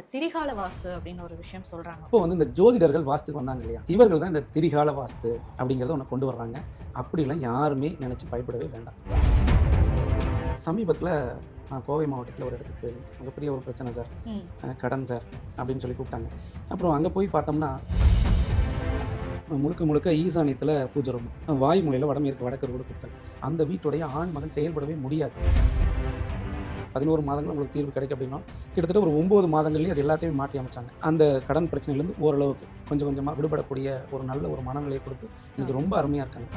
திரிகால வாஸ்து அப்படின்னு ஒரு விஷயம் சொல்றாங்க. இப்போ வந்து இந்த ஜோதிடர்கள் வாஸ்துக்கு வந்தாங்க இல்லையா? இவர்கள் தான் இந்த திரிகால வாஸ்து அப்படிங்கிறத ஒன்று கொண்டு வர்றாங்க. அப்படிலாம் யாருமே நினச்சி பயப்படவே வேண்டாம். சமீபத்தில் நான் கோவை மாவட்டத்தில் ஒரு இடத்துக்கு போயிருந்தேன். மிகப்பெரிய ஒரு பிரச்சனை சார். கடன் சார் அப்படின்னு சொல்லி கூப்பிட்டாங்க. அப்புறம் அங்கே போய் பார்த்தோம்னா முழுக்க முழுக்க ஈசானியத்தில் பூஜை ரூம். வாய்மொழியில் வடமேற்கு வடக்கு ரோடு கொடுத்தாங்க. அந்த வீட்டுடைய ஆண் மகன் செயல்படவே முடியாது. பதினோரு மாதங்கள் உங்களுக்கு தீர்வு கிடைக்கும் அப்படின்னா கிட்டத்தட்ட ஒரு ஒம்பது மாதங்கள்லேயும் அது எல்லாத்தையும் மாற்றி அமைச்சாங்க. அந்த கடன் பிரச்சனையிலேருந்து ஓரளவுக்கு கொஞ்சம் கொஞ்சமாக விடுபடக்கூடிய ஒரு நல்ல ஒரு மனநிலையை கொடுத்து இன்னைக்கு ரொம்ப அருமையாக இருக்காங்க.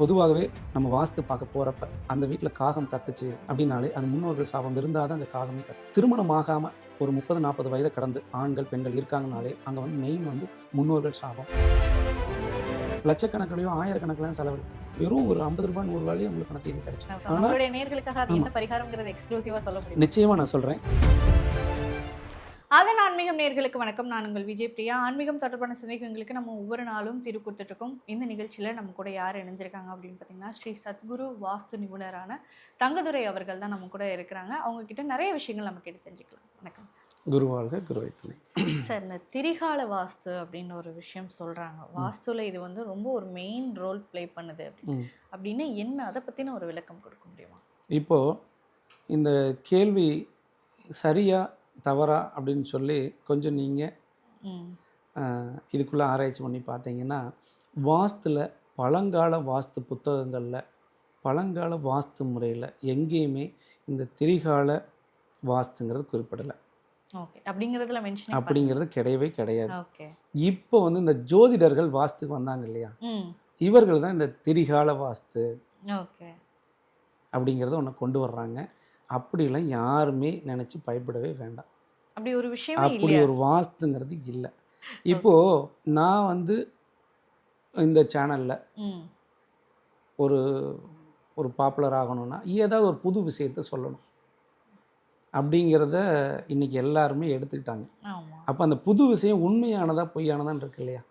பொதுவாகவே நம்ம வாஸ்து பார்க்க போகிறப்ப அந்த வீட்டில் காகம் கத்துச்சு அப்படின்னாலே அந்த முன்னோர்கள் சாபம் இருந்தால் தான் அந்த காகமே கத்து திருமணம் ஆகாமல் ஒரு முப்பது நாற்பது வயதை கடந்து ஆண்கள் பெண்கள் இருக்காங்கனாலே அங்கே வந்து மெயின் வந்து முன்னோர்கள் சாபம். லட்சக்கணக்கிலையும் ஆயிரக்கணக்கிலையும் செலவு. வெறும் ஒரு ஐம்பது ரூபாய் நூறு ரூபாயிலே உங்களுக்கு பணம் தீர்வு கிடைச்சு ஆனால் நேர்களுக்காக. என்ன பரிகாரம்ங்கிறது எக்ஸ்க்ளூசிவா சொல்ல முடியும்? நிச்சயமாக நான் சொல்கிறேன் அதன் ஆன்மீகம் நேர்களுக்கு வணக்கம். நான் உங்கள் விஜய் பிரியா. ஆன்மீகம் தொடர்பான சந்தேகங்களுக்கு நம்ம ஒவ்வொரு நாளும் தீர்வு கொடுத்துட்டு இருக்கோம் இந்த நிகழ்ச்சியில நம்ம கூட யார் இணைஞ்சிருக்காங்க அப்படின்னு பார்த்தீங்கன்னா ஸ்ரீ சத்குரு வாஸ்து நிபுணரான தங்கதுரை அவர்கள் தான் நம்ம கூட இருக்கிறாங்க. அவங்க கிட்ட நிறைய விஷயங்கள் நம்ம கேட்டு தெரிஞ்சுக்கலாம். வணக்கம் சார். குருவாழ்க குருவை துணை. சார் இந்த திரிகால வாஸ்து அப்படின்னு ஒரு விஷயம் சொல்றாங்க. வாஸ்துல இது வந்து ரொம்ப ஒரு மெயின் ரோல் ப்ளே பண்ணுது அப்படின்னு என்ன அதை பத்தின ஒரு விளக்கம் கொடுக்க முடியுமா? இப்போது இந்த கேள்வி சரியா தவறா அப்படின்னு சொல்லி கொஞ்சம் நீங்கள் இதுக்குள்ளே ஆராய்ச்சி பண்ணி பார்த்தீங்கன்னா வாஸ்துல பழங்கால வாஸ்து புத்தகங்களில் பழங்கால வாஸ்து முறையில் எங்கேயுமே இந்த திரிகால வாஸ்துங்கிறது குறிப்பிடலை. அப்படிங்கிறதுல மென்ஷன் அப்படிங்கிறது கிடையவே கிடையாது. இப்போ வந்து இந்த ஜோதிடர்கள் வாஸ்துக்கு வந்தாங்க இல்லையா? இவர்கள் தான் இந்த திரிகால வாஸ்து அப்படிங்கிறத ஒன்று கொண்டு வர்றாங்க. அப்படிலாம் யாருமே நினச்சி பயப்படவே வேண்டாம். அப்படி ஒரு விஷயமே அப்படி ஒரு வாஸ்துங்கிறது இல்லை. இப்போது நான் வந்து இந்த சேனலில் ஒரு ஒரு பாப்புலர் ஆகணும்னா ஏதாவது ஒரு புது விஷயத்த சொல்லணும். அப்படிங்கிறத இன்னைக்கு எல்லாருமே எடுத்துக்கிட்டாங்க. அப்போ அந்த புது விஷயம் உண்மையானதா பொய்யானதான்னு இருக்கு இல்லையா?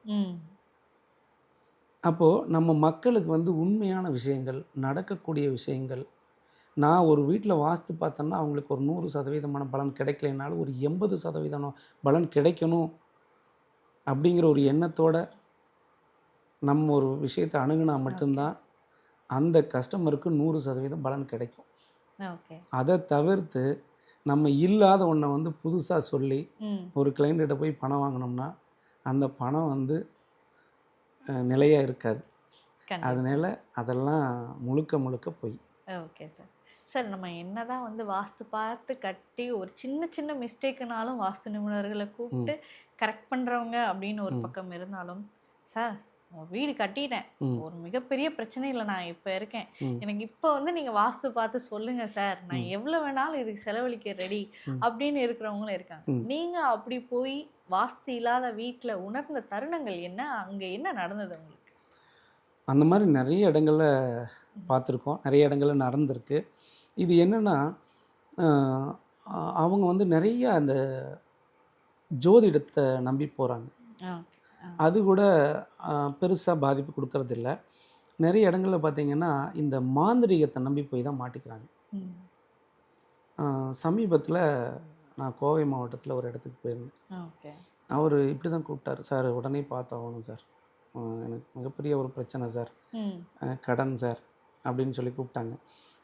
அப்போது நம்ம மக்களுக்கு வந்து உண்மையான விஷயங்கள் நடக்கக்கூடிய விஷயங்கள் நான் ஒரு வீட்டில் வாஸ்து பார்த்தேன்னா அவங்களுக்கு ஒரு நூறு சதவீதமான பலன் கிடைக்கலைனாலும் ஒரு எண்பது சதவீதம் பலன் கிடைக்கணும் அப்படிங்கிற ஒரு எண்ணத்தோட நம்ம ஒரு விஷயத்தை அணுகுனா மட்டும்தான் அந்த கஸ்டமருக்கு நூறு சதவீதம் பலன் கிடைக்கும். அதை தவிர்த்து நம்ம இல்லாத ஒன்றை வந்து புதுசாக சொல்லி ஒரு கிளைண்ட்டிட்ட போய் பணம் வாங்கினோம்னா அந்த பணம் வந்து நிலையாக இருக்காது. அதனால அதெல்லாம் முழுக்க முழுக்க பொய். Okay sir. சார் நம்ம என்னதான் வந்து வாஸ்து பார்த்து கட்டி ஒரு சின்ன சின்ன மிஸ்டேக்குனாலும் வாஸ்து நிபுணர்களை கூப்பிட்டு கரெக்ட் பண்றவங்க அப்படின்னு ஒரு. பக்கம் இருந்தாலும் சார் வீடு கட்டிட்டேன். ஒரு மிகப்பெரிய பிரச்சனையில் நான் இப்போ இருக்கேன். எனக்கு இப்போ வந்து நீங்கள் வாஸ்து பார்த்து சொல்லுங்க சார் நான். எவ்வளோ வேணாலும் இதுக்கு செலவழிக்க ரெடி. அப்படின்னு இருக்கிறவங்களும் இருக்காங்க. நீங்கள் அப்படி போய் வாஸ்து இல்லாத வீட்டில் உணர்ந்த தருணங்கள் என்ன அங்கே என்ன நடந்தது உங்களுக்கு அந்த மாதிரி நிறைய இடங்கள்ல பார்த்துருக்கோம் நிறைய இடங்கள்ல நடந்திருக்கு இது என்னென்னா அவங்க வந்து நிறைய அந்த ஜோதிடத்தை நம்பி போகிறாங்க அது கூட பெருசாக பாதிப்பு கொடுக்கறதில்ல. நிறைய இடங்கள்ல பார்த்தீங்கன்னா இந்த மாந்திரீகத்தை நம்பி போய் தான் மாட்டிக்கிறாங்க. சமீபத்தில் நான் கோவை மாவட்டத்தில் ஒரு இடத்துக்கு போயிருந்தேன். அவர் இப்படி தான் கூப்பிட்டாரு. சார் உடனே பார்த்தாகணும் சார். எனக்கு மிகப்பெரிய ஒரு பிரச்சனை சார். கடன் சார். அப்படின்னு சொல்லி கூப்பிட்டாங்க.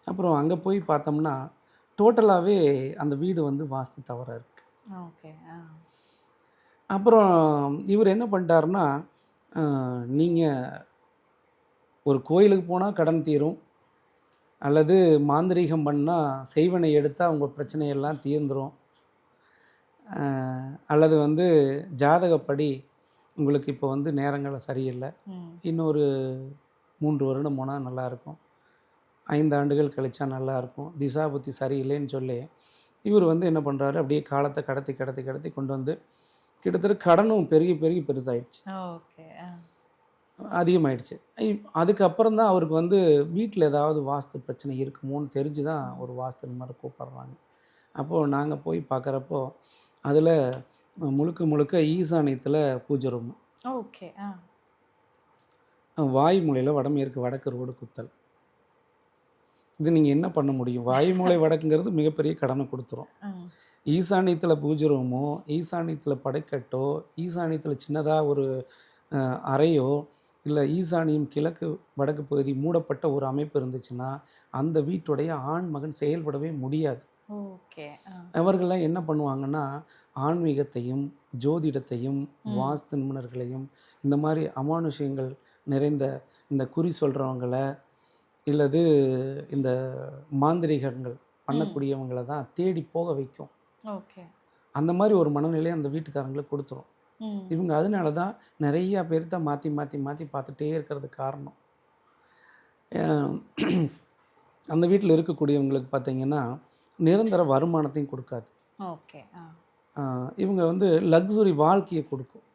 அப்புறம் அங்கே போய் பார்த்தோம்னா டோட்டலாகவே அந்த வீடு வந்து வாஸ்து தவறாக இருக்குது ஓகே அப்புறம் இவர் என்ன பண்ணிட்டாருன்னா நீங்கள் ஒரு கோயிலுக்கு போனால் கடன் தீரும் அல்லது மாந்திரீகம் பண்ணால் செய்வனை எடுத்தால் உங்கள் பிரச்சனையெல்லாம் தீர்ந்துரும் அஹ், அல்லது வந்து ஜாதகப்படி உங்களுக்கு இப்போ வந்து நேரங்கள் சரியில்லை. இன்னொரு மூன்று வருடம் போனால் நல்லாயிருக்கும் ஐந்து ஆண்டுகள் கழிச்சா நல்லாயிருக்கும். திசா புத்தி சரியில்லைன்னு சொல்லி இவர் வந்து என்ன பண்ணுறாரு அப்படியே காலத்தை கடத்தி கடத்தி கடத்தி கொண்டு வந்து கிட்டத்தட்ட கடனும் பெருகி பெருகி பெருசாயிடுச்சு. ஓகே அதிகமாயிடுச்சு. அதுக்கப்புறம் தான் அவருக்கு வந்து வீட்டில் ஏதாவது வாஸ்து பிரச்சனை இருக்குமோன்னு தெரிஞ்சு தான் ஒரு வாஸ்து மாதிரி கூப்பிட்றாங்க. அப்போது நாங்கள் போய் பார்க்குறப்போ அதில் முழுக்க முழுக்க ஈசானியத்தில் பூஜை ரூம். ஓகே ஆ. வாய்மூலையில் வடமேற்கு வடக்கு ரோடு குத்தல். இது நீங்கள் என்ன பண்ண முடியும் வாய்மூலை வடக்குங்கிறது மிகப்பெரிய கடனை கொடுத்துரும். ஈசானியத்தில் பூஜை ரூமோ ஈசானியத்தில் படைக்கட்டோ ஈசானியத்தில் சின்னதாக ஒரு அறையோ இல்லை ஈசானியம் கிழக்கு வடக்கு பகுதி மூடப்பட்ட ஒரு அமைப்பு இருந்துச்சுன்னா அந்த வீட்டுடைய ஆண் மகன் செயல்படவே முடியாது அவர்கள்லாம் என்ன பண்ணுவாங்கன்னா ஆன்மீகத்தையும் ஜோதிடத்தையும். வாஸ்து நிபுணர்களையும் இந்த மாதிரி அமானுஷ்யங்கள் நிறைந்த இந்த குறி சொல்கிறவங்கள இல்லது இந்த மாந்திரிகங்கள் பண்ணக்கூடியவங்களை தான் தேடி போக வைக்கும். ஓகே. அந்த மாதிரி ஒரு மனநிலையை அந்த வீட்டுக்காரங்களுக்கு கொடுத்துரும். இவங்க அதனால தான் நிறையா பேர் தான் மாற்றி மாற்றி மாற்றி பார்த்துட்டே இருக்கிறதுக்கு காரணம். அந்த வீட்டில் இருக்கக்கூடியவங்களுக்கு பார்த்தீங்கன்னா நிரந்தர வருமானத்தையும் கொடுக்காது. இவங்க வந்து லக்ஸுரி வாழ்க்கையை கொடுக்கும்.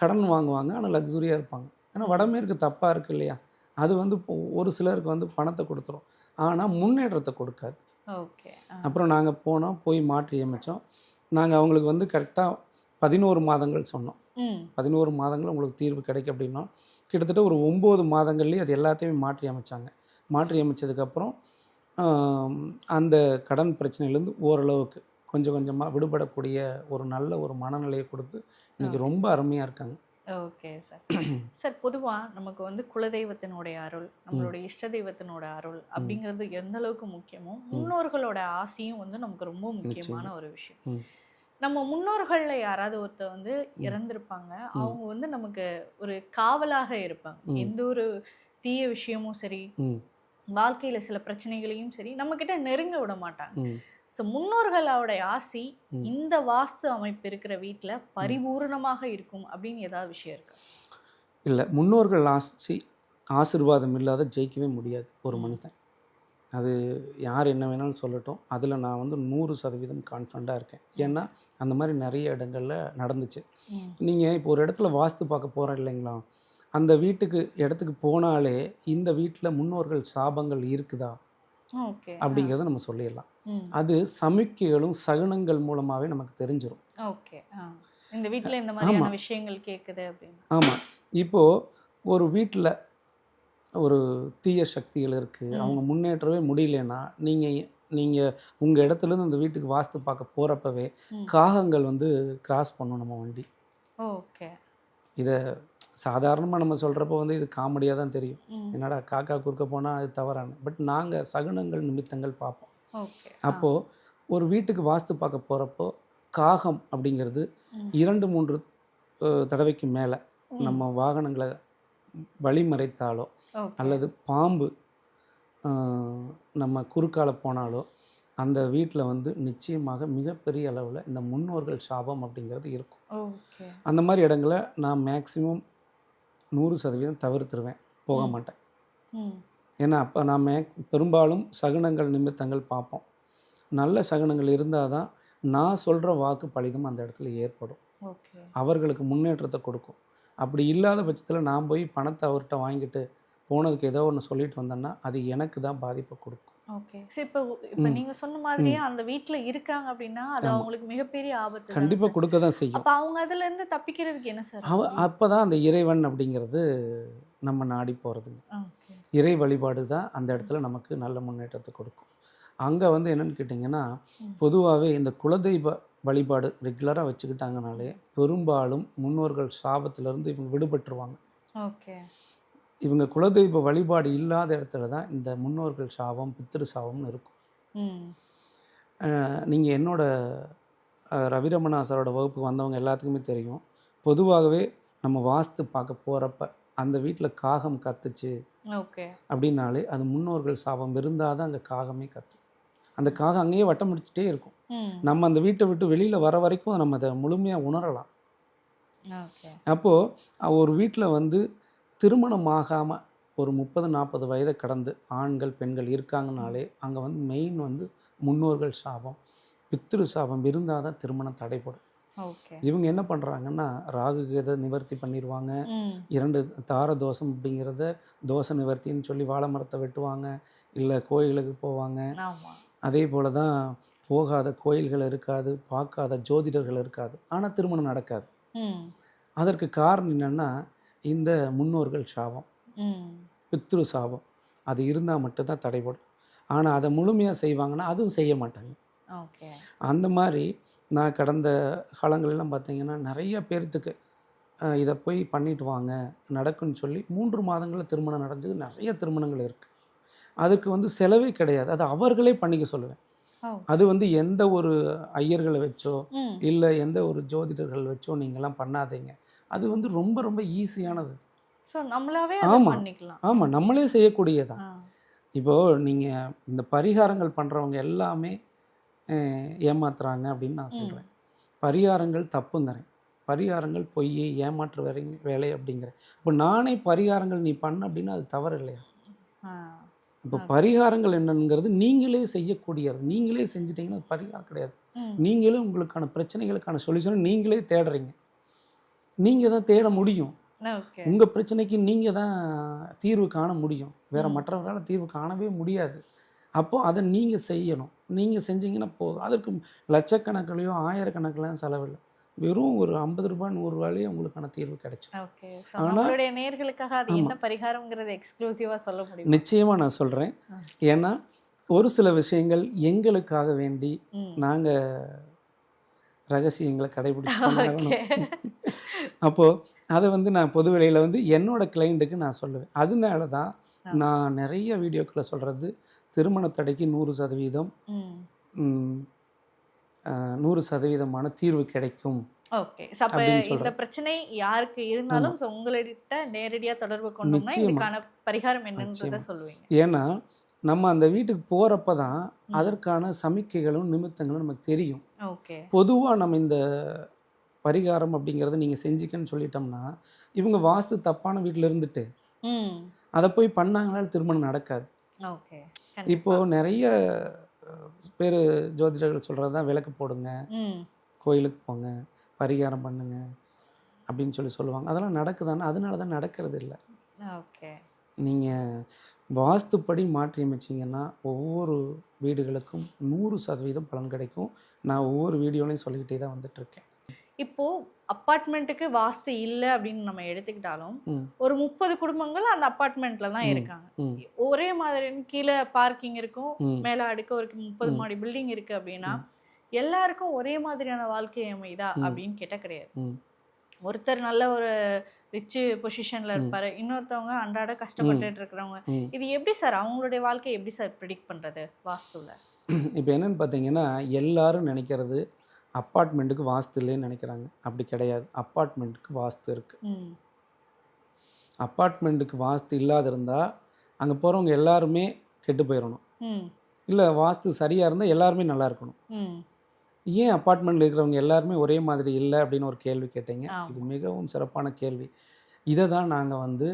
கடன் வாங்குவாங்க ஆனால் லக்ஸுரியாக இருப்பாங்க. ஏன்னா வடமேற்கு தப்பாக இருக்கு இல்லையா? அது வந்து ஒரு சிலருக்கு வந்து பணத்தை கொடுத்துரும். ஆனால் முன்னேற்றத்தை கொடுக்காது. ஓகே. அப்புறம் நாங்கள் போனோம் போய் மாற்றி அமைச்சோம். நாங்கள் அவங்களுக்கு வந்து கரெக்டாக பதினோரு மாதங்கள் சொன்னோம். பதினோரு மாதங்கள் உங்களுக்கு தீர்வு கிடைக்கும் அப்படின்னா கிட்டத்தட்ட ஒரு ஒம்பது மாதங்கள்லேயே அது எல்லாத்தையுமே மாற்றி அமைச்சாங்க. மாற்றி அமைச்சதுக்கப்புறம் அந்த கடன் பிரச்சனையிலேருந்து ஓரளவுக்கு கொஞ்சம் கொஞ்சமாக விடுபடக்கூடிய ஒரு நல்ல ஒரு மனநிலையை கொடுத்து இன்னைக்கு ரொம்ப அருமையாக இருக்காங்க. Okay sir. சார் பொதுவா நமக்கு வந்து குலதெய்வத்தினுடைய அருள் நம்மளுடைய இஷ்ட தெய்வத்தினோட அருள் அப்படிங்கிறது எந்த அளவுக்கு முக்கியமோ முன்னோர்களோட ஆசையும் வந்து நமக்கு ரொம்ப முக்கியமான ஒரு விஷயம். நம்ம முன்னோர்கள்ல யாராவது ஒருத்தர் வந்து இறந்திருப்பாங்க அவங்க வந்து நமக்கு ஒரு காவலாக இருப்பாங்க. எந்த ஒரு தீய விஷயமும் சரி வாழ்க்கையில சில பிரச்சனைகளையும் சரி நம்ம கிட்ட நெருங்க விட மாட்டாங்க. ஸோ முன்னோர்களோட ஆசி. இந்த வாஸ்து அமைப்பு இருக்கிற வீட்ல பரிபூரணமாக இருக்கும் அப்படின்னு ஏதாவது விஷயம் இருக்கு? இல்லை முன்னோர்கள் ஆசி ஆசீர்வாதம் இல்லாத ஜெயிக்கவே முடியாது ஒரு மனுஷன். அது யார் என்ன வேணாலும் சொல்லட்டும். அதில் நான் வந்து நூறு சதவீதம் கான்ஃபிடண்ட்டாக இருக்கேன். ஏன்னா அந்த மாதிரி நிறைய இடங்கள்ல நடந்துச்சு. நீங்கள் இப்போ ஒரு இடத்துல வாஸ்து பார்க்க போகிறோம் இல்லைங்களா? அந்த வீட்டுக்கு இடத்துக்கு போனாலே இந்த வீட்டில் முன்னோர்கள் சாபங்கள் இருக்குதா? அப்படிங்கிறத நம்ம சொல்லிடலாம். அது சமிக்கைகளும் சகுனங்கள் மூலமாகவே நமக்கு தெரிஞ்சிரும். ஓகே. இந்த வீட்ல இந்த மாதிரியான விஷயங்கள் கேக்குது அப்படின்னு. ஆமாம் இப்போது ஒரு வீட்டில் ஒரு தீய சக்திகள் இருக்குது. அவங்க முன்னேற்றவே முடியலன்னா நீங்கள் நீங்கள் உங்கள் இடத்துலேருந்து இந்த வீட்டுக்கு வாஸ்து பார்க்க போகிறப்பவே. காகங்கள் வந்து கிராஸ் பண்ணும் நம்ம வண்டி. ஓகே. இதை சாதாரணமாக நம்ம சொல்கிறப்ப வந்து இது காமெடியாக தான் தெரியும். என்னடா காக்கா குறுக்க போனால் அது தவறான. பட் நாங்கள் சகுனங்கள் நிமித்தங்கள் பார்ப்போம். அப்போது ஒரு வீட்டுக்கு வாஸ்து பார்க்க போகிறப்போ காகம் அப்படிங்கிறது. இரண்டு மூன்று தடவைக்கு மேலே. நம்ம வாகனங்களை வழிமறைத்தாலோ அல்லது பாம்பு நம்ம குறுக்கால போனாலோ அந்த வீட்டில் வந்து நிச்சயமாக மிகப்பெரிய அளவில் இந்த முன்னோர்கள் சாபம் அப்படிங்கிறது இருக்கும். அந்த மாதிரி இடங்களை நான் மேக்ஸிமம் நூறு சதவீதம் தவிர்த்துருவேன். போக. மாட்டேன். ஏன்னா அப்போ மேக்ஸ் பெரும்பாலும் சகுனங்கள் நிமித்தங்கள் பார்ப்போம். நல்ல சகுனங்கள் இருந்தால் தான் நான் சொல்கிற வாக்கு பலிதம் அந்த இடத்துல ஏற்படும். ஓகே. அவர்களுக்கு முன்னேற்றத்தை கொடுக்கும். அப்படி இல்லாத பட்சத்தில் நான் போய் பணத்தை அவர்கிட்ட வாங்கிட்டு போனதுக்கு ஏதோ ஒன்று சொல்லிட்டு வந்தேன்னா அது எனக்கு தான் பாதிப்பை கொடுக்கும். ஓகே. சரி இப்போ இப்போ ம். நீங்க சொன்ன மாதிரியே அந்த வீட்ல இருக்காங்க அப்படின்னா அது. அவங்களுக்கு மிகப்பெரிய ஆபத்து கண்டிப்பாக? கொடுக்க தான் செய்யும். அப்ப அவங்க அதுல இருந்து தப்பிக்கிறதுக்கு என்ன சார் அவ? அப்போ தான் அந்த இறைவன் அப்படிங்கிறது நம்ம நாடி போகிறதுங்க இறை வழிபாடு தான் அந்த இடத்துல நமக்கு நல்ல முன்னேற்றத்தை கொடுக்கும். அங்கே வந்து என்னன்னு கேட்டிங்கன்னா. பொதுவாகவே இந்த குலதெய்வ வழிபாடு ரெகுலராக வச்சுக்கிட்டாங்கனாலே பெரும்பாலும் முன்னோர்கள் சாபத்திலிருந்து இவங்க விடுபட்டுருவாங்க. ஓகே. இவங்க குலதெய்வ வழிபாடு இல்லாத இடத்துல தான் இந்த முன்னோர்கள் சாபம் பித்திரு சாபம்னு இருக்கும். நீங்கள் என்னோட ரவிரமணா சாரோட வகுப்புக்கு வந்தவங்க எல்லாத்துக்குமே தெரியும். பொதுவாகவே நம்ம வாஸ்து பார்க்க போகிறப்ப அந்த வீட்டில் காகம் கத்துச்சு. ஓகே. அப்படின்னாலே அது முன்னோர்கள் சாபம். இருந்தால் தான் அங்கே காகமே கத்தும் அந்த காகம் அங்கேயே வட்டம் முடிச்சுட்டே இருக்கும். நம்ம அந்த வீட்டை விட்டு வெளியில் வர வரைக்கும் நம்ம அதை முழுமையாக உணரலாம். அப்போது ஒரு வீட்டில் வந்து திருமணம் ஆகாமல் ஒரு முப்பது நாற்பது வயதை கடந்து ஆண்கள் பெண்கள் இருக்காங்கனாலே அங்கே வந்து மெயின் வந்து முன்னோர்கள் சாபம் பித்திரு சாபம் இருந்தால் தான் திருமணம் தடைப்படும் இவங்க என்ன பண்ணுறாங்கன்னா ராகு கேதை நிவர்த்தி பண்ணிடுவாங்க இரண்டு தார தோஷம் அப்படிங்கிறத தோஷ நிவர்த்தின்னு சொல்லி வாழை மரத்தை வெட்டுவாங்க. இல்லை கோயிலுக்கு போவாங்க. அதே போல தான் போகாத கோயில்கள் இருக்காது பார்க்காத ஜோதிடர்கள் இருக்காது. ஆனால் திருமணம் நடக்காது. அதற்கு காரணம் என்னென்னா இந்த முன்னோர்கள் சாபம். பித்ரு சாபம். அது இருந்தால் மட்டும்தான் தடைபடும். ஆனால் அதை முழுமையாக செய்வாங்கன்னா அதுவும் செய்ய மாட்டாங்க. அந்த மாதிரி நான் கடந்த காலங்களெல்லாம் பார்த்தீங்கன்னா நிறைய பேர்த்துக்கு இதை போய் பண்ணிட்டு வாங்க நடக்குன்னு சொல்லி மூன்று மாதங்களில் திருமணம் நடந்தது. நிறைய திருமணங்கள் இருக்குது அதுக்கு வந்து செலவே கிடையாது. அது அவர்களே பண்ணிக்க சொல்லுவேன். அது வந்து எந்த ஒரு ஐயர்களை வச்சோ இல்லை எந்த ஒரு ஜோதிடர்கள் வச்சோ நீங்கள்லாம் பண்ணாதீங்க. அது வந்து ரொம்ப ரொம்ப ஈஸியானது. ஸோ நம்மளாவே அதை ஆமா. பண்ணிக்கலாம். ஆமாம் நம்மளே செய்யக்கூடியதான் ஆ. இப்போது நீங்கள் இந்த பரிகாரங்கள் பண்ணுறவங்க எல்லாமே ஏமாத்துறாங்க அப்படின்னு நான் சொல்கிறேன் பரிகாரங்கள் தப்புங்கிறேன். பரிகாரங்கள் பொய் ஏமாற்று வேலை வேலை அப்படிங்கிறேன். இப்போ நானே பரிகாரங்கள் நீ பண்ண அப்படின்னா அது தவறு இல்லையா? இப்போ பரிகாரங்கள் என்னங்கிறது நீங்களே செய்யக்கூடியது. நீங்களே செஞ்சிட்டீங்கன்னா அது பரிகாரம் கிடையாது. நீங்களே உங்களுக்கான பிரச்சனைகளுக்கான சொல்யூஷன் நீங்களே தேடுறீங்க. நீங்கள் தான் தேட முடியும். உங்கள் பிரச்சனைக்கு நீங்கள் தான் தீர்வு காண முடியும். வேற. மற்றவர்களால் தீர்வு காணவே முடியாது. அப்போ அதை நீங்கள் செய்யணும். நீங்கள் செஞ்சீங்கன்னா போதும். அதற்கு லட்சக்கணக்கிலையும் ஆயிரக்கணக்கிலையும் செலவில்லை. வெறும் ஒரு ஐம்பது ரூபாய் நூறுரூவாலேயே உங்களுக்கான தீர்வு கிடைச்சிடும். ஓகே. ஸோ ஆனா- நம்மளுடைய நேர்களுக்காக அது. என்ன பரிகாரம்ங்கிறது எக்ஸ்க்ளூசிவா சொல்ல முடியும்? நிச்சயமாக நான் சொல்கிறேன். ஏன்னா ஒரு சில விஷயங்கள் எங்களுக்காக வேண்டி நாங்கள் ரகசியங்களை கடைபிடிச்சு அப்போது அதை வந்து நான் பொது வெளியில் வந்து என்னோட கிளைண்ட்டுக்கு நான் சொல்லுவேன். அதனால தான். நான் நிறைய வீடியோக்களை சொல்கிறது திருமண தடைக்கு நூறு சதவீதம் நூறு சதவீதமான தீர்வு கிடைக்கும் ஓகே. அப்ப அப்படின்னு இந்த. பிரச்சனை யாருக்கு இருந்தாலும் உங்கள்கிட்ட நேரடியா தொடர்பு கொண்டோம்னா. இதுக்கான பரிகாரம் என்னன்றத நிச்சயமா. சொல்லுவீங்க. ஏன்னா நம்ம அந்த வீட்டுக்கு போகிறப்ப தான். அதற்கான சமிக்கைகளும் நிமித்தங்களும் நமக்கு தெரியும். ஓகே. பொதுவாக நம்ம இந்த பரிகாரம் அப்படிங்கிறத நீங்கள் செஞ்சுக்கன்னு சொல்லிட்டோம்னா இவங்க வாஸ்து தப்பான வீட்டில் இருந்துட்டு அதை போய் பண்ணாங்கனாலும் திருமணம் நடக்காது. இப்போ நிறைய பேர் ஜோதிடர்கள் சொல்கிறது தான் விளக்கு போடுங்க கோயிலுக்கு போங்க பரிகாரம் பண்ணுங்க அப்படின்னு சொல்லி சொல்லுவாங்க. அதெல்லாம் நடக்குதானா அதனால தான் நடக்கிறது இல்லை. ஓகே. நீங்கள் வாஸ்துப்படி மாற்றி அமைச்சிங்கன்னா ஒவ்வொரு வீடுகளுக்கும் நூறு சதவீதம் பலன் கிடைக்கும். நான் ஒவ்வொரு வீடியோலையும் சொல்லிக்கிட்டே தான் வந்துட்டுருக்கேன் இப்போ அப்பார்ட்மெண்ட்டுக்கு வாஸ்து இல்லை அப்படின்னு நம்ம எடுத்துக்கிட்டாலும். ஒரு முப்பது குடும்பங்கள் அந்த அப்பார்ட்மெண்ட்ல தான். இருக்காங்க. ஒரே மாதிரி கீழே பார்க்கிங் இருக்கும் மேல அடுக்க ஒரு முப்பது. மாடி பில்டிங் இருக்கு அப்படின்னா எல்லாருக்கும் ஒரே மாதிரியான வாழ்க்கை அமைதா. அப்படின்னு கேட்டா கிடையாது. ஒருத்தர் நல்ல ஒரு ரிச் பொசிஷன்ல இருப்பாரு இன்னொருத்தவங்க அன்றாட கஷ்டப்பட்டுட்டு இருக்கிறவங்க. இது எப்படி சார் அவங்களுடைய வாழ்க்கையை எப்படி சார் ப்ரிடிக்ட் பண்றது வாஸ்துல? இப்போ என்னன்னு பார்த்தீங்கன்னா எல்லாரும் நினைக்கிறது அப்பார்ட்மெண்ட்டுக்கு வாஸ்து இல்லைன்னு நினைக்கிறாங்க. அப்படி கிடையாது. அப்பார்ட்மெண்ட்டுக்கு வாஸ்து இருக்குது அப்பார்ட்மெண்ட்டுக்கு வாஸ்து இல்லாத இருந்தால் அங்கே போகிறவங்க எல்லாருமே கெட்டு போயிடணும் இல்லை வாஸ்து சரியாக இருந்தால் எல்லாருமே நல்லா இருக்கணும். ஏன் அப்பார்ட்மெண்ட்டில் இருக்கிறவங்க எல்லாருமே ஒரே மாதிரி இல்லை அப்படின்னு ஒரு கேள்வி கேட்டீங்க. இது மிகவும் சிறப்பான கேள்வி. இதை தான் நாங்கள் வந்து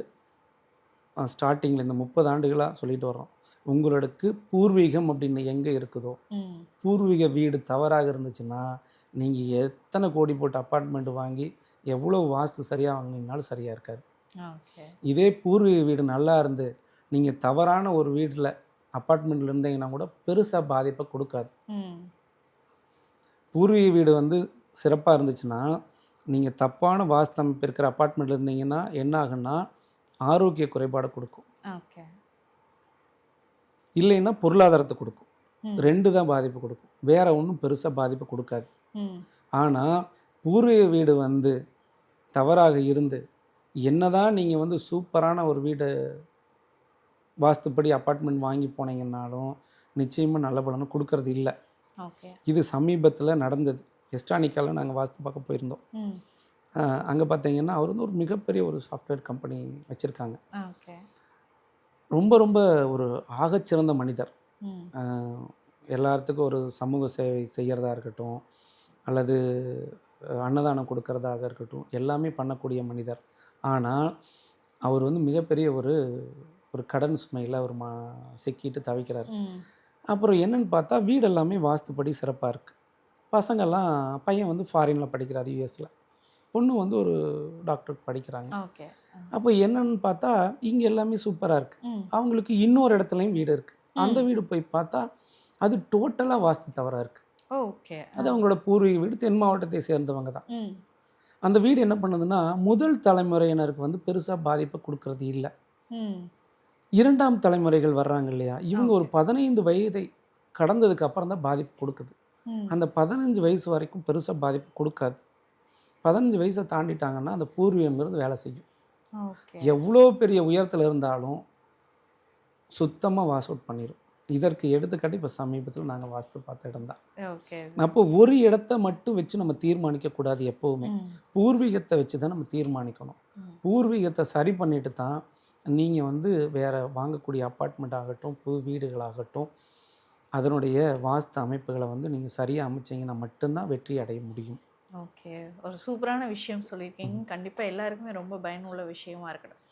ஸ்டார்டிங்கில் இந்த முப்பது ஆண்டுகளாக சொல்லிட்டு வர்றோம். உங்களுக்கு பூர்வீகம் அப்படின்னு எங்கே இருக்குதோ? பூர்வீக வீடு தவறாக இருந்துச்சுன்னா நீங்கள் எத்தனை கோடி போட்டு அப்பார்ட்மெண்ட் வாங்கி எவ்வளோ வாஸ்து சரியாக வாங்கினீங்கனாலும் சரியாக இருக்காது. இதே பூர்வீக வீடு நல்லா இருந்து நீங்கள் தவறான ஒரு வீட்டில் அப்பார்ட்மெண்ட்டில் இருந்தீங்கன்னா கூட பெருசாக பாதிப்பை கொடுக்காது. பூர்வீக வீடு வந்து சிறப்பாக இருந்துச்சுன்னா நீங்கள் தப்பான வாஸ்து அமைப்பு இருக்கிற அப்பார்ட்மெண்ட்டில் இருந்தீங்கன்னா என்ன ஆகுன்னா ஆரோக்கிய குறைபாடை கொடுக்கும். ஓகே. இல்லைன்னா பொருளாதாரத்தை கொடுக்கும். ரெண்டு தான் பாதிப்பு கொடுக்கும். வேற ஒன்றும் பெருசாக பாதிப்பு கொடுக்காது. ஆனால் பூர்வீக வீடு வந்து தவறாக இருந்து என்னதான் நீங்கள் வந்து சூப்பரான ஒரு வீடு வாஸ்துப்படி அப்பார்ட்மெண்ட் வாங்கி போனீங்கன்னாலும் நிச்சயமாக நல்ல பலனை கொடுக்கறது இல்லை. இது சமீபத்தில் நடந்தது. எஸ்டானிக்காவில் நாங்கள் வாஸ்து பார்க்க போயிருந்தோம். அங்கே பார்த்தீங்கன்னா அவர் வந்து ஒரு மிகப்பெரிய ஒரு சாஃப்ட்வேர் கம்பெனி வச்சுருக்காங்க. ரொம்ப ரொம்ப ஒரு ஆகச்சிறந்த மனிதர். எல்லாத்துக்கும் ஒரு சமூக சேவை செய்கிறதா இருக்கட்டும் அல்லது அன்னதானம் கொடுக்கறதாக இருக்கட்டும் எல்லாமே பண்ணக்கூடிய மனிதர். ஆனால் அவர் வந்து மிகப்பெரிய ஒரு ஒரு கடன் சுமையில் அவர் மா சிக்கிட்டு தவிக்கிறார். அப்புறம் என்னன்னு பார்த்தா வீடு எல்லாமே வாஸ்துப்படி சிறப்பாக இருக்குது பசங்கள்லாம் பையன் வந்து ஃபாரினில் படிக்கிறார் யூஎஸில் பொண்ணு வந்து ஒரு டாக்டருக்கு படிக்கிறாங்க. அப்போ என்னன்னு பார்த்தா இங்கே எல்லாமே சூப்பராக இருக்குது ம். அவங்களுக்கு இன்னொரு இடத்துலையும் வீடு இருக்குது அந்த வீடு போய் பார்த்தா அது டோட்டலாக வாஸ்து தவறாக இருக்குது ஓகே. அது அவங்களோட பூர்வீக வீடு தென் மாவட்டத்தை சேர்ந்தவங்க தான். அந்த வீடு என்ன பண்ணுதுன்னா முதல் தலைமுறையினருக்கு வந்து பெருசாக பாதிப்பை கொடுக்கறது இல்லை. இரண்டாம் தலைமுறைகள் வர்றாங்க இல்லையா? இவங்க ஒரு பதினைந்து வயதை கடந்ததுக்கு அப்புறம் தான் பாதிப்பு கொடுக்குது. அந்த பதினஞ்சு வயசு வரைக்கும் பெருசாக பாதிப்பு கொடுக்காது. பதினஞ்சு வயசை தாண்டிட்டாங்கன்னா அந்த பூர்வீகம் இருந்து வேலை செய்யும். எவ்வளோ பெரிய உயரத்தில் இருந்தாலும் சுத்தமாக வாஷ் அவுட் பண்ணிடும் இதற்கு எடுத்துக்காட்டி இப்போ சமீபத்தில் நாங்கள் வாஸ்து பார்த்த இடம் தான். அப்போ ஒரு இடத்த மட்டும் வச்சு நம்ம தீர்மானிக்கக்கூடாது எப்போவுமே. ம். பூர்வீகத்தை வச்சு தான் நம்ம தீர்மானிக்கணும். பூர்வீகத்தை சரி பண்ணிட்டு தான் நீங்கள் வந்து வேறு வாங்கக்கூடிய அப்பார்ட்மெண்ட் ஆகட்டும் புது வீடுகளாகட்டும் அதனுடைய வாஸ்து அமைப்புகளை வந்து நீங்கள் சரியாக அமைச்சீங்கன்னா மட்டும்தான் வெற்றி அடைய முடியும். ஓகே. ஒரு சூப்பரான விஷயம் சொல்லியிருக்கீங்க. கண்டிப்பாக எல்லாருக்குமே ரொம்ப பயனுள்ள விஷயமா இருக்கட்டும்.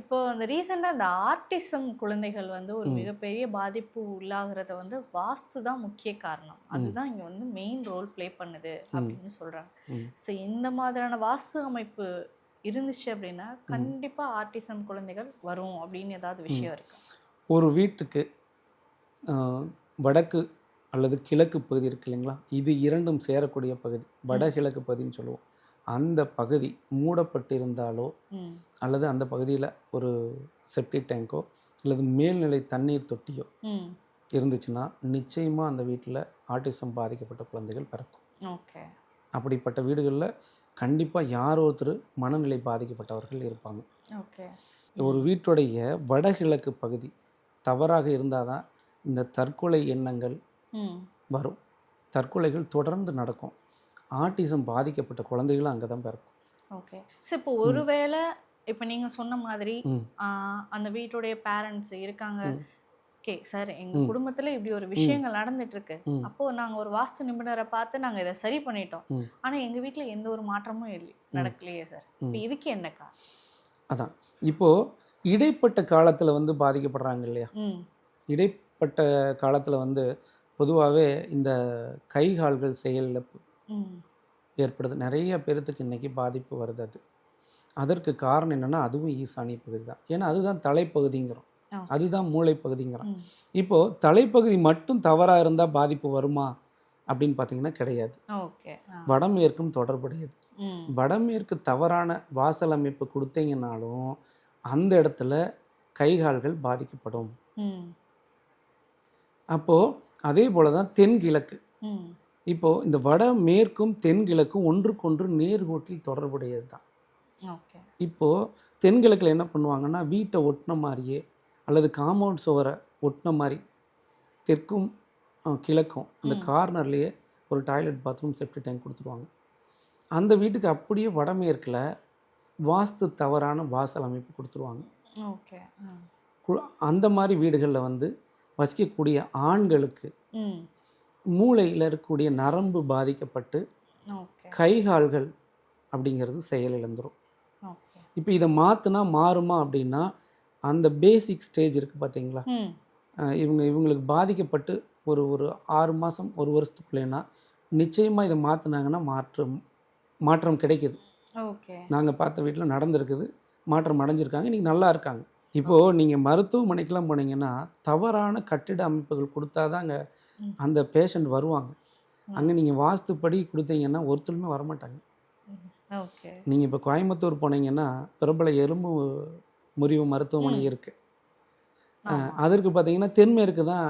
இப்போ அந்த ரீசெண்டாக இந்த ஆர்டிசம் குழந்தைகள் வந்து ஒரு. மிகப்பெரிய பாதிப்பு உள்ளாகிறத வந்து வாஸ்து தான் முக்கிய காரணம். அதுதான் இங்கே வந்து மெயின் ரோல் ப்ளே பண்ணுது அப்படின்னு சொல்கிறாங்க. ஸோ இந்த மாதிரியான வாஸ்து அமைப்பு இருந்துச்சு அப்படின்னா கண்டிப்பாக ஆர்டிசம் குழந்தைகள் வரும் அப்படின்னு ஏதாவது விஷயம் இருக்கு? ஒரு வீட்டுக்கு வடக்கு அல்லது கிழக்கு பகுதி இருக்கு இல்லைங்களா? இது இரண்டும் சேரக்கூடிய பகுதி. வடகிழக்கு பகுதின்னு சொல்லுவோம். அந்த பகுதி மூடப்பட்டிருந்தாலோ அல்லது அந்த பகுதியில் ஒரு செப்டி டேங்கோ அல்லது மேல்நிலை தண்ணீர் தொட்டியோ இருந்துச்சுன்னா நிச்சயமாக அந்த வீட்டில் ஆட்டிசம் பாதிக்கப்பட்ட குழந்தைகள் பிறக்கும். ஓகே. அப்படிப்பட்ட வீடுகளில் கண்டிப்பாக யார் ஒருத்தர் மனநிலை பாதிக்கப்பட்டவர்கள் இருப்பாங்க. ஓகே. ஒரு வீட்டுடைய வடகிழக்கு பகுதி தவறாக இருந்தால் தான் இந்த தற்கொலை எண்ணங்கள் வரும். தற்கொலைகள் தொடர்ந்து நடக்கும். ஆட்டிசம் பாதிக்கப்பட்ட குழந்தைகளும் அங்கே தான் பிறக்கும். ஓகே. ஸோ இப்போ ஒருவேளை இப்போ நீங்க சொன்ன மாதிரி அந்த வீட்டுடைய பேரண்ட்ஸ் இருக்காங்க. ஓகே சார் எங்க. குடும்பத்துல இப்படி ஒரு விஷயங்கள் நடந்துட்டு இருக்கு. அப்போ நாங்க ஒரு வாஸ்து நிபுணரை பார்த்து நாங்க இதை சரி பண்ணிட்டோம். ஆனா எங்க வீட்ல எந்த ஒரு மாற்றமும் இல்லை. நடக்கலையே சார். இப்போ இதுக்கு என்ன காரணம்? அதான். இப்போது இடைப்பட்ட காலத்தில் வந்து பாதிக்கப்படுறாங்க இல்லையா? இடைப்பட்ட காலத்தில் வந்து பொதுவாகவே இந்த கை கால்கள் செயலிழப்பு ஏற்படுது. நிறைய பேர்த்துக்கு இன்றைக்கி பாதிப்பு வருது அது. அதற்கு காரணம் என்னென்னா அதுவும் ஈசானிய பகுதி தான். ஏன்னா அதுதான் தலைப்பகுதிங்கிறோம். அதுதான் மூளைப்பகுதிங்கிறோம். ம். இப்போது தலைப்பகுதி மட்டும் தவறாக இருந்தால் பாதிப்பு வருமா? அப்படின்னு பார்த்தீங்கன்னா கிடையாது. வடமேற்கும் தொடர்புடையது. வடமேற்கு தவறான வாசல் அமைப்பு கொடுத்தீங்கனாலும் அந்த இடத்துல கைகால்கள் பாதிக்கப்படும். அப்போது அதே போல தான் தென்கிழக்கு இப்போது இந்த வடமேற்கும் தென்கிழக்கும் ஒன்றுக்கொன்று நேர்கோட்டில் தொடர்புடையது தான் இப்போது தென்கிழக்கில் என்ன பண்ணுவாங்கன்னா வீட்டை ஒட்டின மாதிரியே அல்லது காம்பவுண்ட் சுவரை ஒட்டின மாதிரி தெற்கும் கிழக்கும் அந்த கார்னர்லேயே ஒரு டாய்லெட் பாத்ரூம் செப்டி டேங்க் கொடுத்துருவாங்க. அந்த வீட்டுக்கு அப்படியே வடமேற்கில் வாஸ்து தவறான வாசல் அமைப்பு கொடுத்துருவாங்க. அந்த மாதிரி வீடுகளில் வந்து வசிக்கக்கூடிய ஆண்களுக்கு மூளையில் இருக்கக்கூடிய நரம்பு பாதிக்கப்பட்டு கைகால்கள் அப்படிங்கிறது செயலிழந்துரும் ஓகே. இப்போ இதை மாற்றினா மாறுமா அப்படின்னா அந்த பேசிக் ஸ்டேஜ் இருக்குது பார்த்தீங்களா? இவங்க இவங்களுக்கு பாதிக்கப்பட்டு ஒரு ஒரு ஆறு மாதம் ஒரு வருஷத்துக்குள்ளேனா நிச்சயமாக இதை மாற்றினாங்கன்னா மாற்றம் மாற்றம் கிடைக்குது. நாங்கள் பார்த்த வீட்டில் நடந்திருக்குது மாற்றம் அடைஞ்சிருக்காங்க இன்றைக்கி நல்லா இருக்காங்க. இப்போது நீங்கள் மருத்துவமனைக்கெலாம் போனீங்கன்னா தவறான கட்டிட அமைப்புகள் கொடுத்தா தான் அங்கே. அந்த பேஷண்ட் வருவாங்க. அங்கே நீங்கள் வாஸ்துப்படி கொடுத்தீங்கன்னா ஒருத்தருமே வரமாட்டாங்க. நீங்கள் இப்போ கோயம்புத்தூர் போனீங்கன்னா பிரபல எலும்பு முறிவு மருத்துவமனை. இருக்குது அதற்கு பார்த்தீங்கன்னா தென்மேற்கு தான்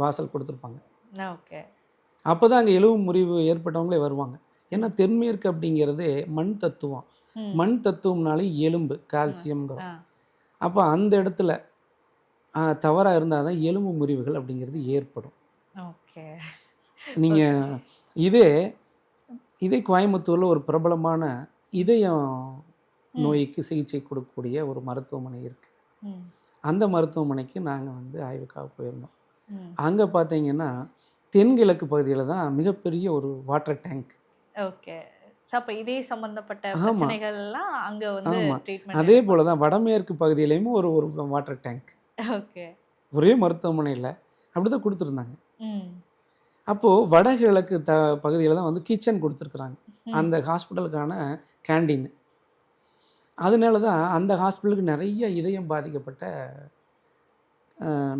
வாசல் கொடுத்துருப்பாங்க. ஓகே. அப்போ தான் அங்கே எலும்பு முறிவு ஏற்பட்டவங்களே வருவாங்க. ஏன்னா தென்மேற்கு அப்படிங்கிறது மண் தத்துவம். மண் தத்துவம்னாலே எலும்பு கால்சியம்ங்கிறோம். அப்போ அந்த இடத்துல தவறாக இருந்தால் தான் எலும்பு முறிவுகள் அப்படிங்கிறது ஏற்படும். ஓகே. நீங்கள் இதே இதே கோயம்புத்தூரில் ஒரு பிரபலமான இதயம் நோய்க்கு சிகிச்சை கொடுக்கக்கூடிய ஒரு மருத்துவமனை இருக்குது அந்த மருத்துவமனைக்கு நாங்கள் வந்து ஆய்வுக்காக போயிருந்தோம். அங்கே பார்த்தீங்கன்னா தென்கிழக்கு பகுதியில் தான் மிகப்பெரிய ஒரு வாட்டர் டேங்க். ஓகே. அப்போ இதே சம்பந்தப்பட்ட ஆமா. பிரச்சனைகள்லாம் அங்க வந்து. ட்ரீட்மெண்ட் அதே போல் தான் வடமேற்கு பகுதியிலையும் ஒரு ஒரு வாட்டர் டேங்க் ஓகே ஒரே மருத்துவமனையில் அப்படி தான் கொடுத்துருந்தாங்க. அப்போது வடகிழக்கு த பகுதியில் தான் வந்து கிச்சன் கொடுத்துருக்குறாங்க. அந்த ஹாஸ்பிட்டலுக்கான கேண்டீன் அதனால தான் அந்த ஹாஸ்பிட்டலுக்கு நிறைய இதயம் பாதிக்கப்பட்ட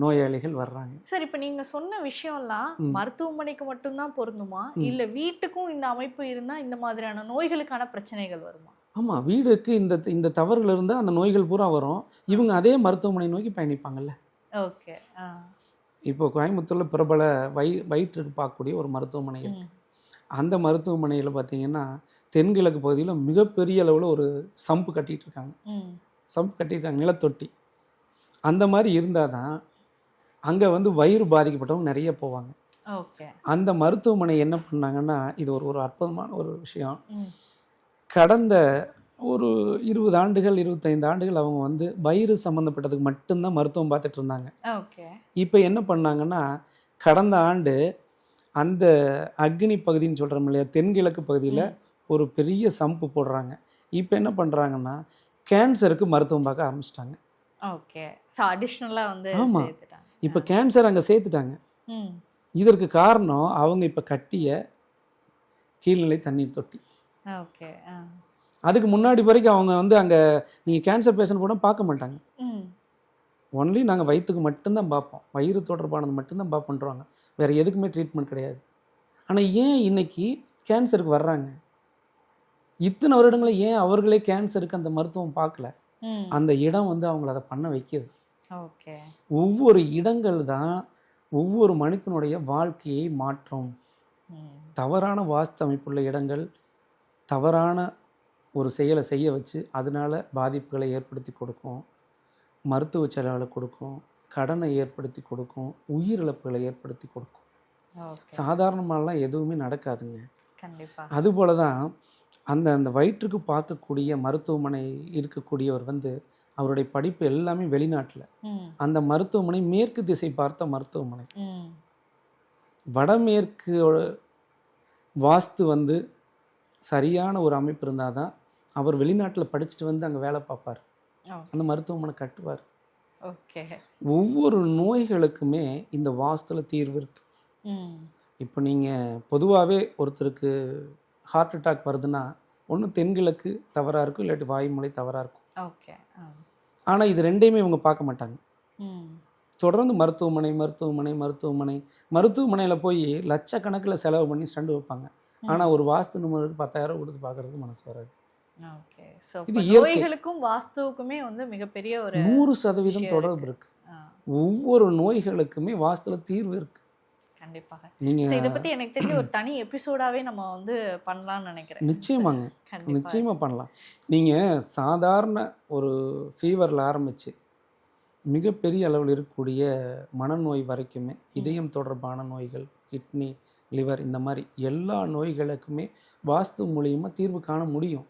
நோயாளிகள் வர்றாங்க. சார் இப்போ நீங்க சொன்ன விஷயம்லாம். மருத்துவமனைக்கு மட்டும்தான் பொருந்துமா. இல்ல வீட்டுக்கும் இந்த அமைப்பு இருந்தா இந்த மாதிரியான நோய்களுக்கான பிரச்சனைகள் வருமா? ஆமாம் வீடுக்கு இந்த இந்த தவறுகள் இருந்தால் அந்த நோய்கள் பூரா வரும். இவங்க அதே மருத்துவமனை நோக்கி பயணிப்பாங்கல்ல. ஓகே இப்போ கோயம்புத்தூரில் பிரபல வை வயிற்றுக்கு பார்க்கக்கூடிய ஒரு மருத்துவமனை இருக்கு. அந்த மருத்துவமனையில் பார்த்தீங்கன்னா தென்கிழக்கு பகுதியில் மிகப்பெரிய அளவில் ஒரு சம்பு கட்டிட்டு இருக்காங்க. சம்பு கட்டியிருக்காங்க நிலத்தொட்டி. அந்த மாதிரி இருந்தால் தான் அங்கே வந்து வயிறு பாதிக்கப்பட்டவங்க நிறைய போவாங்க. ஓகே. அந்த மருத்துவமனை என்ன பண்ணாங்கன்னா இது ஒரு ஒரு அற்புதமான ஒரு விஷயம். கடந்த ஒரு இருபது ஆண்டுகள் இருபத்தைந்து ஆண்டுகள் அவங்க வந்து வயிறு சம்மந்தப்பட்டதுக்கு மட்டும்தான் மருத்துவம் பார்த்துட்டு இருந்தாங்க. ஓகே. இப்போ என்ன பண்ணாங்கன்னா கடந்த ஆண்டு அந்த அக்னி பகுதின்னு சொல்கிறோம் இல்லையா தென்கிழக்கு பகுதியில். ஒரு பெரிய சம்பு போடுறாங்க. இப்போ என்ன பண்ணுறாங்கன்னா கேன்சருக்கு மருத்துவம் பார்க்க ஆரம்பிச்சிட்டாங்க. ஓகே. ஸோ அடிஷ்னலா வந்து ஆமா. சேர்த்துட்டாங்க. இப்போ கேன்சர் அங்கே சேர்த்துட்டாங்க. இதற்கு காரணம் அவங்க இப்போ கட்டிய கீழ்நிலை தண்ணீர் தொட்டி. ஓகே அதுக்கு முன்னாடி வரைக்கும் அவங்க வந்து அங்கே நீங்கள் கேன்சர் பேஷண்ட் கூட பார்க்க மாட்டாங்க. ஒன்லி நாங்கள் வயிற்றுக்கு மட்டும்தான் பார்ப்போம். வயிறு தொடர்பானது மட்டும்தான் பார்ப்போன்றவாங்க. வேறு எதுக்குமே ட்ரீட்மெண்ட் கிடையாது. ஆனால் ஏன் இன்னைக்கு கேன்சருக்கு வர்றாங்க? இத்தனை வருடங்கள ஏன் அவர்களே கேன்சருக்கு அந்த மருத்துவம் பார்க்கல? அந்த இடம் வந்து அவங்கள அதை பண்ண வைக்கிது. ஒவ்வொரு இடங்கள் தான் ஒவ்வொரு மனிதனுடைய வாழ்க்கையை மாற்றும். தவறான வாஸ்து அமைப்புள்ள இடங்கள் தவறான ஒரு செயலை செய்ய வச்சு அதனால பாதிப்புகளை ஏற்படுத்தி கொடுக்கும். மருத்துவ செலவுகளை கொடுக்கும். கடனை ஏற்படுத்தி கொடுக்கும். உயிரிழப்புகளை ஏற்படுத்தி கொடுக்கும். சாதாரணமாலாம் எதுவுமே நடக்காதுங்க. அதுபோல தான் அந்த அந்த வயிற்றுக்கு பார்க்கக்கூடிய மருத்துவமனை இருக்கக்கூடியவர் வந்து அவருடைய படிப்பு எல்லாமே வெளிநாட்டில். அந்த மருத்துவமனை மேற்கு திசை பார்த்த மருத்துவமனை. வடமேற்கு வாஸ்து வந்து சரியான ஒரு அமைப்பு இருந்தால் தான் அவர் வெளிநாட்டில் படிச்சுட்டு வந்து அங்கே வேலை பார்ப்பார். அந்த மருத்துவமனை கட்டுவார். ஒவ்வொரு நோய்களுக்குமே இந்த வாஸ்துல தீர்வு இருக்கு. இப்போ நீங்கள் பொதுவாகவே ஒருத்தருக்கு ஹார்ட் அட்டாக் வருதுன்னா ஒன்று தென்கிழக்கு தவறாக இருக்கும் இல்லாட்டி வாயுமொழி தவறாக இருக்கும். ஓகே ஆனால் இது ரெண்டையுமே இவங்க பார்க்க மாட்டாங்க. தொடர்ந்து மருத்துவமனை மருத்துவமனை மருத்துவமனை மருத்துவமனையில் போய் லட்சக்கணக்கில் செலவு பண்ணி ஸ்டண்ட் வைப்பாங்க. ஆனால் ஒரு வாஸ்து நிபுணருக்கு பத்தாயிரம் கொடுத்து பார்க்கறதுக்கு மனசு வராது. இது. நோய்களுக்கும் வாஸ்துவுக்குமே வந்து மிகப்பெரிய ஒரு நூறு சதவீதம் தொடர்பு இருக்கு. ஒவ்வொரு நோய்களுக்குமே வாஸ்துல தீர்வு இருக்கு. கண்டிப்பாக. இத பத்தி எனக்கு தெரிஞ்ச ஒரு தனி எபிசோடாவே நம்ம வந்து பண்ணலாம்னு நினைக்கிறேன். நிச்சயமாங்க. நிச்சயமா பண்ணலாம். நீங்க சாதாரண ஒரு ஃபீவரில் ஆரம்பிச்சு மிகப்பெரிய அளவில் இருக்கக்கூடிய மனநோய் வரைக்குமே இதயம் தொடர்பான நோய்கள் கிட்னி லிவர் இந்த மாதிரி எல்லா நோய்களுக்குமே வாஸ்து மூலியமா தீர்வு காண முடியும்.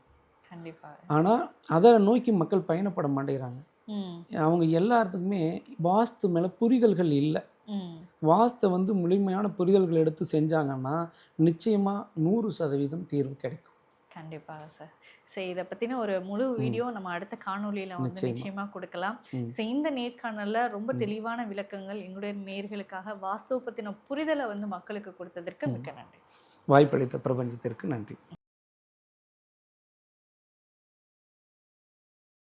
ஆனால் அதை நோக்கி மக்கள் பயணப்பட மாட்டேங்கிறாங்க. அவங்க எல்லாத்துக்குமே வாஸ்து மேலே புரிதல்கள் இல்லை. வாஸ்தை வந்து முழுமையான புரிதல்கள் எடுத்து செஞ்சாங்கன்னா நிச்சயமாக நூறு சதவீதம் தீர்வு கிடைக்கும். கண்டிப்பாக சார். சரி இதை பற்றின ஒரு முழு வீடியோ நம்ம அடுத்த காணொளியில் வந்து நிச்சயமா. நிச்சயமா கொடுக்கலாம். ஸோ இந்த நேர்காணல்ல ரொம்ப தெளிவான விளக்கங்கள் எங்களுடைய நேர்களுக்காக வாஸ்துவ பற்றின புரிதலை வந்து மக்களுக்கு கொடுத்ததற்கு மிக்க நன்றி வாய்ப்பளித்த பிரபஞ்சத்திற்கு நன்றி.